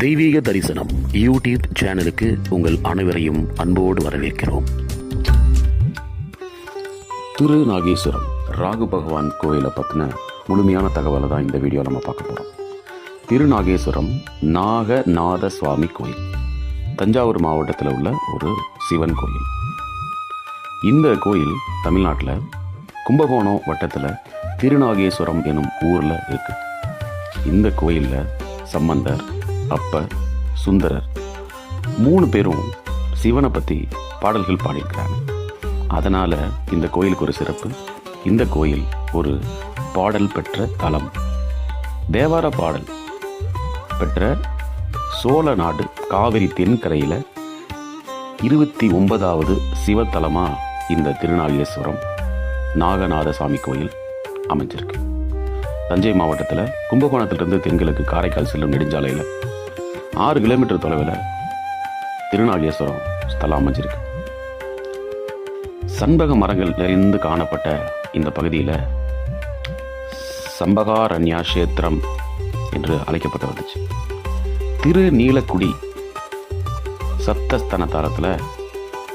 தெய்வீக தரிசனம் யூடியூப் சேனலுக்கு உங்கள் அனைவரையும் அன்போடு வரவேற்கிறோம். திரு நாகேஸ்வரம் ராகு பகவான் கோயிலை பற்றின முழுமையான தகவலை தான் இந்த வீடியோ நம்ம பார்க்க போகிறோம் திருநாகேஸ்வரம் நாகநாத சுவாமி கோயில் தஞ்சாவூர் மாவட்டத்தில் உள்ள ஒரு சிவன் கோயில். இந்த கோயில் தமிழ்நாட்டில் கும்பகோணம் வட்டத்தில் திருநாகேஸ்வரம் எனும் ஊரில் இருக்குது இந்த கோயிலில் சம்பந்தர் அப்பர் சுந்தரர் மூணு பேரும் சிவனை பற்றி பாடல்கள் பாடியிருக்கிறாங்க. அதனால் இந்த கோயிலுக்கு ஒரு சிறப்பு. இந்த கோயில் ஒரு பாடல் பெற்ற தலம். தேவார பாடல் பெற்ற சோழ நாடு காவிரி தென்கரையில் இருபத்தி ஒன்பதாவது சிவத்தலமாக இந்த திருநாளீஸ்வரம் நாகநாத சாமி கோயில் அமைஞ்சிருக்கு. தஞ்சை மாவட்டத்தில் கும்பகோணத்திலிருந்து தென்கிழக்கு காரைக்கால் செல்லும் நெடுஞ்சாலையில் ஆறு கிலோமீட்டர் தொலைவில் திருநாகேஸ்வரம் ஸ்தலம் அமைஞ்சிருக்கு. சண்பக மரங்கள் நிறைந்து காணப்பட்ட இந்த பகுதியில் சம்பகாரண்யா கஷேத்திரம் என்று அழைக்கப்பட்டு வந்துச்சு. திருநீலக்குடி சப்தஸ்தன தலத்தில்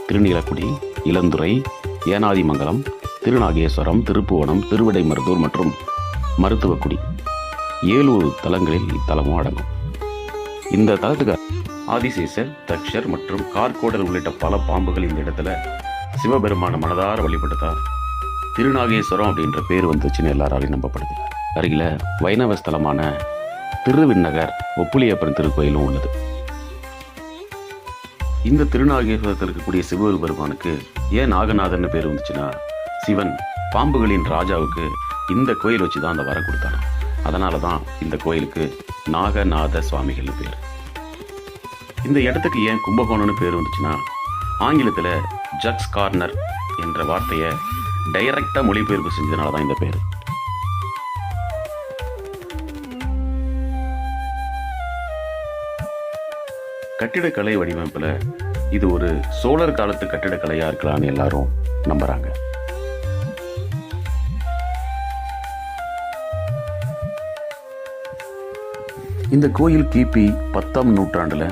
திருநீலக்குடி இளந்துறை ஏனாதிமங்கலம் திருநாகேஸ்வரம் திருப்புவனம் திருவிடைமருதூர் மற்றும் மருத்துவக்குடி ஏழு தலங்களில் இத்தலமும் அடங்கும். இந்த தளத்துக்கு ஆதிசேசர் தக்ஷர் மற்றும் கார்கோடல் உள்ளிட்ட பல பாம்புகள் இந்த இடத்துல சிவபெருமான மனதார வழிபடுத்தார் திருநாகேஸ்வரம் அப்படின்ற பேர் வந்துச்சுன்னு எல்லாராலையும் நம்பப்படுது. அருகில் வைணவ ஸ்தலமான திருவிண்ணகர் ஒப்புளியப்பன் திருக்கோயிலும் உள்ளது. இந்த திருநாகேஸ்வரத்தில் இருக்கக்கூடிய சிவபெருமானுக்கு ஏன் நாகநாதன் பேர் வந்துச்சுன்னா சிவன் பாம்புகளின் ராஜாவுக்கு இந்த கோயில் வச்சு தான் அந்த வரம் கொடுத்தாராம் அதனால தான் இந்த கோயிலுக்கு நாகநாத சுவாமிகள்னு பேர். இந்த இடத்துக்கு ஏன் கும்பகோணம்னு பேர் வந்துச்சுன்னா ஆங்கிலத்தில் ஜக்ஸ் கார்னர் என்ற வார்த்தையை டைரக்டாக மொழிபெயர்ப்பு செஞ்சதுனால தான் இந்த பேர். கட்டிடக்கலை வடிவமைப்பில் இது ஒரு சோழர் காலத்து கட்டிடக்கலையாக இருக்கலாம்னு எல்லாரும் நம்புகிறாங்க இந்த கோயில் கிபி பத்தாம் நூற்றாண்டில்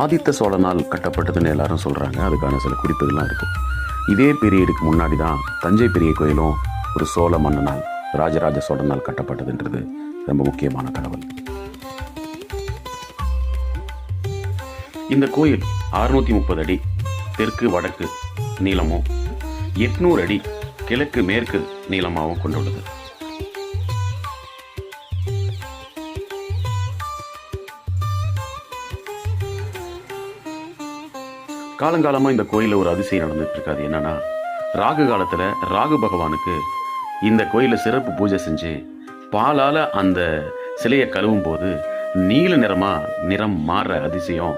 ஆதித்த சோழனால் கட்டப்பட்டதுன்னு எல்லாரும் சொல்கிறாங்க அதுக்கான சில குறிப்புகள்லாம் இருக்குது இதே பீரியடுக்கு முன்னாடி தான் தஞ்சை பெரிய கோயிலும் ஒரு சோழ மன்னனால் ராஜராஜ சோழனால் கட்டப்பட்டதுன்றது ரொம்ப முக்கியமான தகவல். இந்த கோயில் அறுநூற்றி முப்பது அடி தெற்கு வடக்கு நீளமும் எட்நூறு அடி கிழக்கு மேற்கு நீளமாகவும் கொண்டுள்ளது. காலங்காலமாக இந்த கோயிலில் ஒரு அதிசயம் நடந்துட்டு இருக்காது என்னன்னா ராகு காலத்தில் ராகு பகவானுக்கு இந்த கோயிலில் சிறப்பு பூஜை செஞ்சு பாலால் அந்த சிலையை கழுவும் போது நீல நிறமாக நிறம் மாறுற அதிசயம்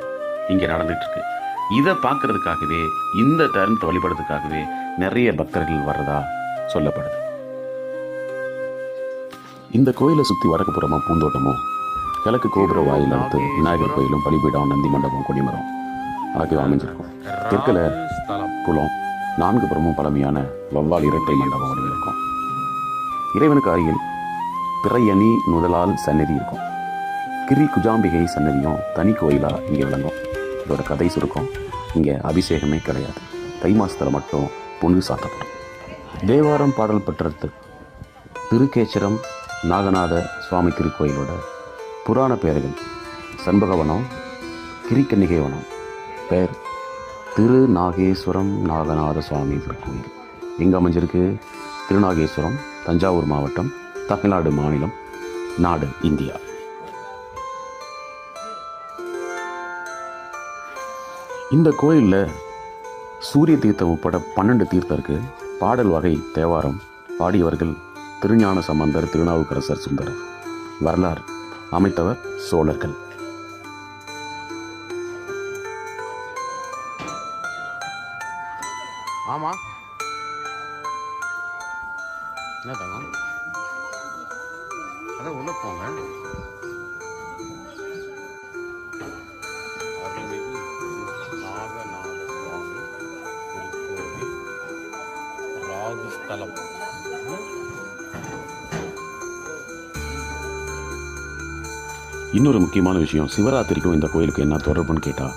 இங்கே நடந்துட்டு இருக்கு இதை பார்க்கறதுக்காகவே இந்த தருணத்தை வழிபடுறதுக்காகவே நிறைய பக்தர்கள் வர்றதா சொல்லப்படுது. இந்த கோயிலை சுற்றி வடக்கு புறமா பூந்தோட்டமும் கிழக்கு கோபுர வாயில் அடுத்து விநாயகர் கோயிலும் பலிபீடம் நந்தி மண்டபம் கொடிமரம் ஆகியவை அமைஞ்சிருக்கும். தெற்கில் குளம் நான்கு புறமும் பழமையான வவ்வால் இரட்டை மண்டபம் ஒன்று இருக்கும். இறைவனுக்கு அருகில் பிறையணி முதலால் சன்னதி இருக்கும். கிரி குஜாம்பிகை சன்னதியும் தனி கோயிலாக இங்கே விளங்கும். இதோட கதை சுருக்கம் இங்கே அபிஷேகமே கிடையாது. தை மாசத்தில் மட்டும் பொண்ணு சாத்தப்படும். தேவாரம் பாடல் பெற்றது திருக்கேச்சரம் நாகநாத சுவாமி திருக்கோயிலோட புராண பெயர்கள் சண்பகவனம் கிரிக்கன்னிகை வனம். பெயர் திரு நாகேஸ்வரம் நாகநாத சுவாமி திருக்கோயில். எங்கே அமைஞ்சிருக்கு? திருநாகேஸ்வரம் தஞ்சாவூர் மாவட்டம் தமிழ்நாடு மாநிலம் நாடு இந்தியா. இந்த கோயிலில் சூரிய தீர்த்தம் உட்பட பன்னெண்டு தீர்த்தருக்கு பாடல் வகை தேவாரம் பாடியவர்கள் திருஞான சம்பந்தர் திருநாவுக்கரசர் சுந்தரர் வரலாறு அமைத்தவர் சோழர்கள். இன்னொரு முக்கியமான விஷயம் சிவராத்திரிக்கும் இந்த கோயிலுக்கு என்ன தொடர்புன்னு கேட்டால்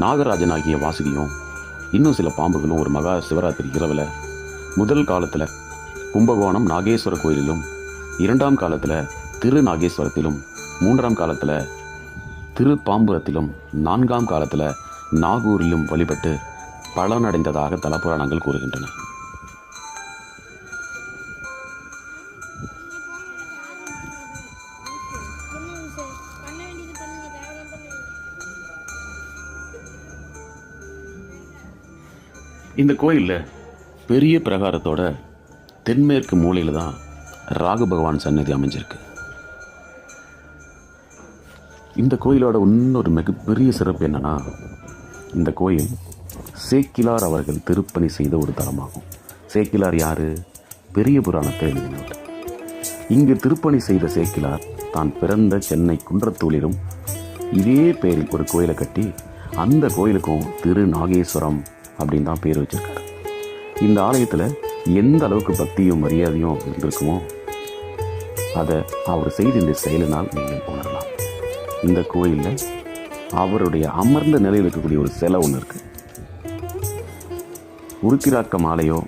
நாகராஜனாகிய வாசுகியும் இன்னும் சில பாம்புகளும் ஒரு மகா சிவராத்திரி இரவில் முதல் காலத்தில் கும்பகோணம் நாகேஸ்வர கோயிலிலும் இரண்டாம் காலத்தில் திரு நாகேஸ்வரத்திலும் மூன்றாம் காலத்தில் திரு பாம்புரத்திலும் நான்காம் காலத்தில் நாகூரிலும் வழிபட்டு பலனடைந்ததாக தலபுராணங்கள் கூறுகின்றன. இந்த கோயிலில் பெரிய பிரகாரத்தோட தென்மேற்கு மூலையில் தான் ராகு பகவான் சன்னதி அமைஞ்சிருக்கு. இந்த கோயிலோட இன்னொரு மிகப்பெரிய சிறப்பு என்னன்னா இந்த கோயில் சேக்கிலார் அவர்கள் திருப்பணி செய்த ஒரு தலமாகும். சேக்கிலார் யார்? பெரிய புராணத்தை எழுதினவர். இங்கு திருப்பணி செய்த சேக்கிலார் தான் பிறந்த சென்னை குன்றத்தூளிலும் இதே பெயரில் ஒரு கோயிலை கட்டி அந்த கோயிலுக்கும் திரு நாகேஸ்வரம் அப்படின்னு தான் பேர் வச்சிருக்காரு. இந்த ஆலயத்தில் எந்த அளவுக்கு பக்தியும் மரியாதையும் இருந்திருக்குமோ அதை அவர் செய்த இந்த செயலினால் நீங்கள் உணரலாம். இந்த கோயிலில் அவருடைய அமர்ந்த நிலையில் இருக்கக்கூடிய ஒரு சிலை ஒன்று இருக்கு. உருக்கிராக்க மாலையோ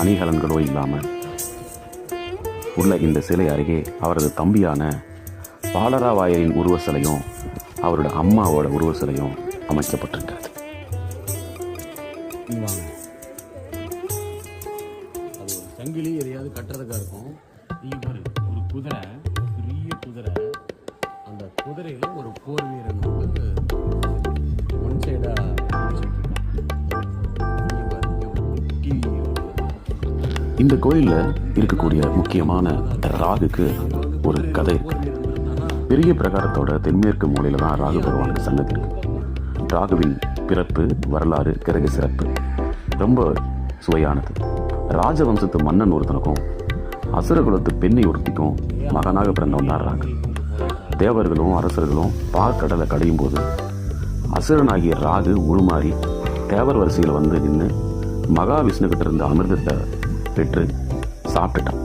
அணிகலன்களோ இல்லாமல் உள்ள இந்த சிலை அருகே அவரது தம்பியான பாலராவாயரின் உருவ சிலையும் அவரோட அம்மாவோட உருவ சிலையும் அமைக்கப்பட்டிருக்கு. வாங்க அது ஒரு சங்கிலி எதையாவது கட்டுறதுக்கா இருக்கும். நீங்க பாரு ஒரு குதிரை பெரிய குதிரை. அந்த குதிரையில ஒரு போர் வீரன் வந்து ஒன் சைடா இந்த கோயிலில் இருக்கக்கூடிய முக்கியமான ராகுக்கு ஒரு கதை இருக்கு. பெரிய பிரகாரத்தோட தென்மேற்கு மூலையில் தான் ராகு பகவானுக்கு சன்னதி ராகுவின் பிறப்பு வரலாறு கிரக சிறப்பு. ரொம்ப சுவையானது. ராஜவம்சத்து மன்னன் ஒருத்தனுக்கும் அசுரகுலத்து பெண்ணை ஒருத்திக்கும் மகனாக பிறந்தவன் ஒன்றாடுறாங்க தேவர்களும் அரசர்களும் பார்க்கடலை கடையும் போது அசுரனாகிய ராகு உருமாறி தேவர் வரிசையில் வந்து நின்று மகாவிஷ்ணு கிட்ட இருந்த அமிர்தத்தை பெற்று சாப்பிட்டுட்டான்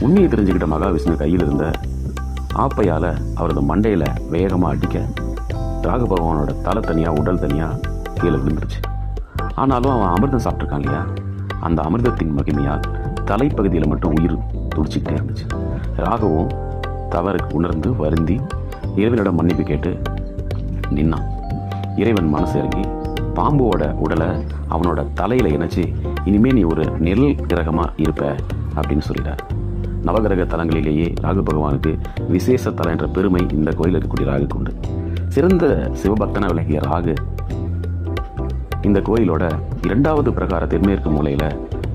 உண்மையை தெரிஞ்சுக்கிட்ட மகாவிஷ்ணு கையில் இருந்த ஆப்பையால் அவரது மண்டையில் வேகமாக அடிக்க ராகு பகவானோட தலை தனியாக உடல் தனியாக கீழே விழுந்துருச்சு. ஆனாலும் அவன் அமிர்தம் சாப்பிட்ருக்கான் இல்லையா? அந்த அமிர்தத்தின் மகிமையால் தலைப்பகுதியில் மட்டும் உயிர் துடிச்சிக்கிட்டே இருந்துச்சு. ராகவும் தவறுக்கு உணர்ந்து வருந்தி இறைவனிடம் மன்னிப்பு கேட்டு நின்னான். இறைவன் மனசு இறங்கி பாம்போட உடலை அவனோட தலையில் இணைச்சி இனிமே நீ ஒரு நெல் கிரகமாக இருப்ப அப்படின்னு சொல்லிட்டார். நவகிரக தலங்களிலேயே ராகு பகவானுக்கு விசேஷ தலை என்ற பெருமை இந்த கோயில் இருக்கக்கூடிய ராகுக்கு உண்டு. சிறந்த சிவபக்தன விளங்கிய ராகு இந்த கோயிலோட இரண்டாவது பிரகார தென்மேற்கு மூலையில்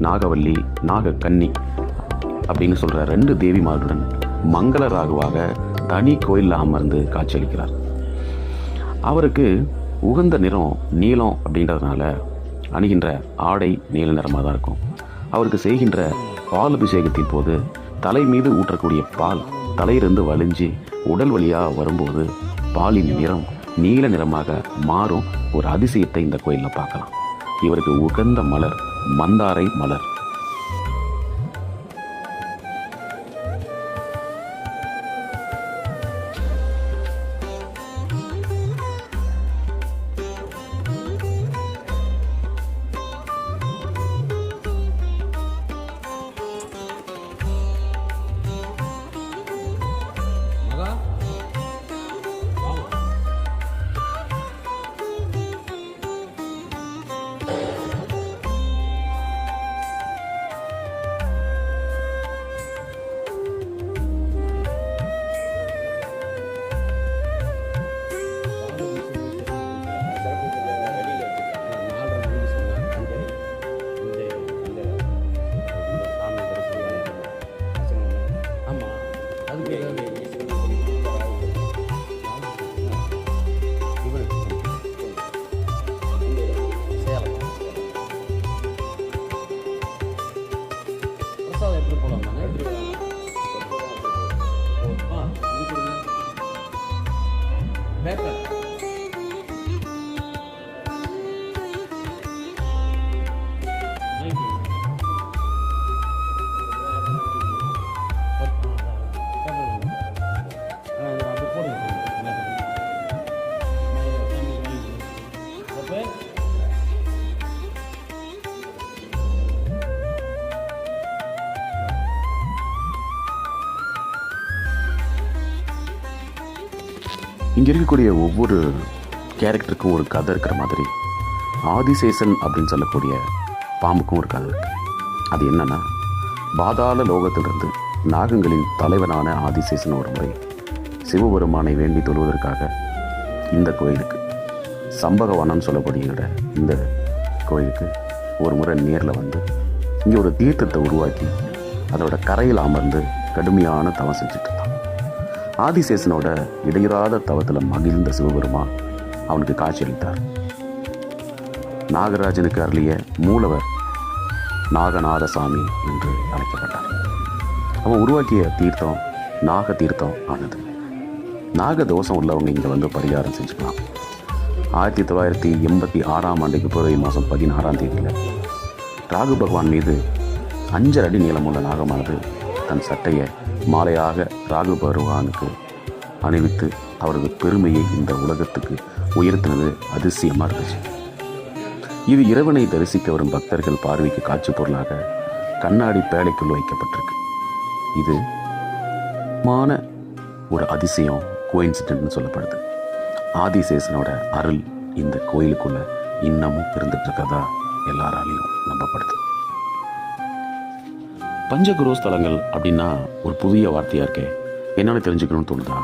நாகவல்லி நாகக்கன்னி அப்படின்னு சொல்கிற ரெண்டு தேவிமார்களுடன் மங்கள ராகுவாக தனி கோயிலில் அமர்ந்து காட்சியளிக்கிறார். அவருக்கு உகந்த நிறம் நீலம் அப்படின்றதுனால அணிகின்ற ஆடை நீல நிறமாக தான் இருக்கும். அவருக்கு செய்கின்ற பால் அபிஷேகத்தின் போது தலை மீது ஊற்றக்கூடிய பால் தலையிலிருந்து வலிஞ்சு உடல் வழியாக வரும்போது பாலின் நிறம் நீல நிறமாக மாறும் ஒரு அதிசயத்தை இந்த கோயிலில் பார்க்கலாம். இவருக்கு உகந்த மலர் மந்தாரை மலர். Amém. இங்கே இருக்கக்கூடிய ஒவ்வொரு கேரக்டருக்கும் ஒரு கதை இருக்கிற மாதிரி ஆதிசேஷன் அப்படின்னு சொல்லக்கூடிய பாம்புக்கும் ஒரு கதை இருக்குது அது என்னென்னா பாதாள லோகத்திலிருந்து நாகங்களின் தலைவனான ஆதிசேஷன் ஒரு முறை சிவபெருமானை வேண்டி தொழுவதற்காக இந்த கோயிலுக்கு சம்பகவனம் சொல்லக்கூடிய இந்த கோயிலுக்கு ஒரு முறை நேரில் வந்து இங்கே ஒரு தீர்த்தத்தை உருவாக்கி அதோட கரையில் அமர்ந்து கடுமையான தவம் செஞ்சுட்டு இருந்தான். ஆதிசேஷனோட இடையிறாத தவத்தில் மகிழ்ந்த சிவபெருமான் அவனுக்கு காட்சியளித்தார் நாகராஜனுக்கு அருளிய மூலவர் நாகநாதசாமி என்று அழைக்கப்பட்டார். அவன் உருவாக்கிய தீர்த்தம் நாக தீர்த்தம் ஆனது. நாக தோஷம் உள்ளவங்க இங்கே வந்து பரிகாரம் செஞ்சுக்கலாம். ஆயிரத்தி தொள்ளாயிரத்தி எண்பத்தி ஆறாம் ஆண்டு பிப்ரவரி மாதம் பதினாறாம் தேதியில் ராகு பகவான் மீது அஞ்சரை அடி நீளமுள்ள நாகமானது தன் சட்டையை மாலையாக ராகு பகவானுக்கு அணிவித்து அவரது பெருமையை இந்த உலகத்துக்கு உயர்த்தினது அதிசயமாக இருந்துச்சு. இது இறைவனை தரிசிக்க வரும் பக்தர்கள் பார்வைக்கு காட்சி பொருளாக கண்ணாடி பேழைக்குள் வைக்கப்பட்டிருக்கு. இது மான ஒரு அதிசயம் கோயின்சிடென்ட்னு சொல்லப்படுது. ஆதிசேஷனோட அருள் இந்த கோயிலுக்குள்ளே இன்னமும் இருந்துட்டு இருக்கதா எல்லாராலையும் நம்பப்படுது. பஞ்சகுரு ஸ்தலங்கள் அப்படின்னா ஒரு புதிய வார்த்தையாக இருக்கே. என்னன்னு தெரிஞ்சுக்கணும்னு தோணுதா?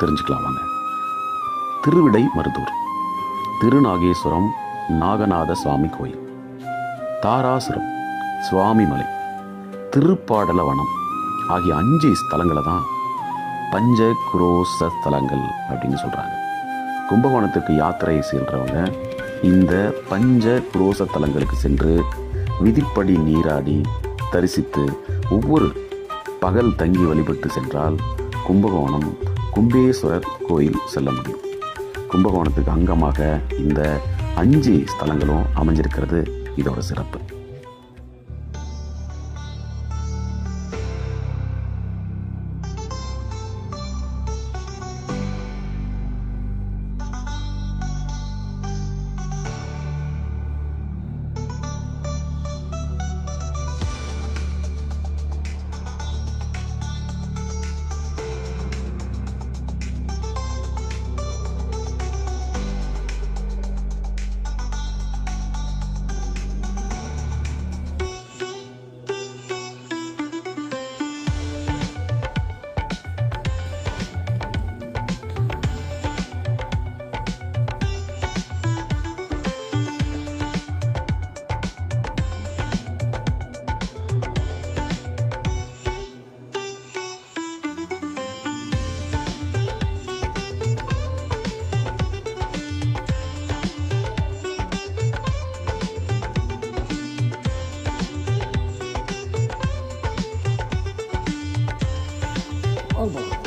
தெரிஞ்சுக்கலாம் வாங்க. திருவிடை மருதூர். திருநாகேஸ்வரம் நாகநாத சுவாமி கோயில். தாராசுரம் சுவாமிமலை திருப்பாடலவனம் ஆகிய அஞ்சு ஸ்தலங்களை தான் பஞ்ச குரோச ஸ்தலங்கள் அப்படின்னு சொல்கிறாங்க கும்பகோணத்துக்கு யாத்திரை செல்றவங்க இந்த பஞ்ச குரோச தலங்களுக்கு சென்று விதிப்படி நீராடி தரிசித்து ஒவ்வொரு பகல் தங்கி வழிபட்டு சென்றால் கும்பகோணம் கும்பேஸ்வரர் கோயில் செல்ல முடியும். கும்பகோணத்துக்கு அங்கமாக இந்த அஞ்சு ஸ்தலங்களும் அமைஞ்சிருக்கிறது. இதோட சிறப்பு. Alba.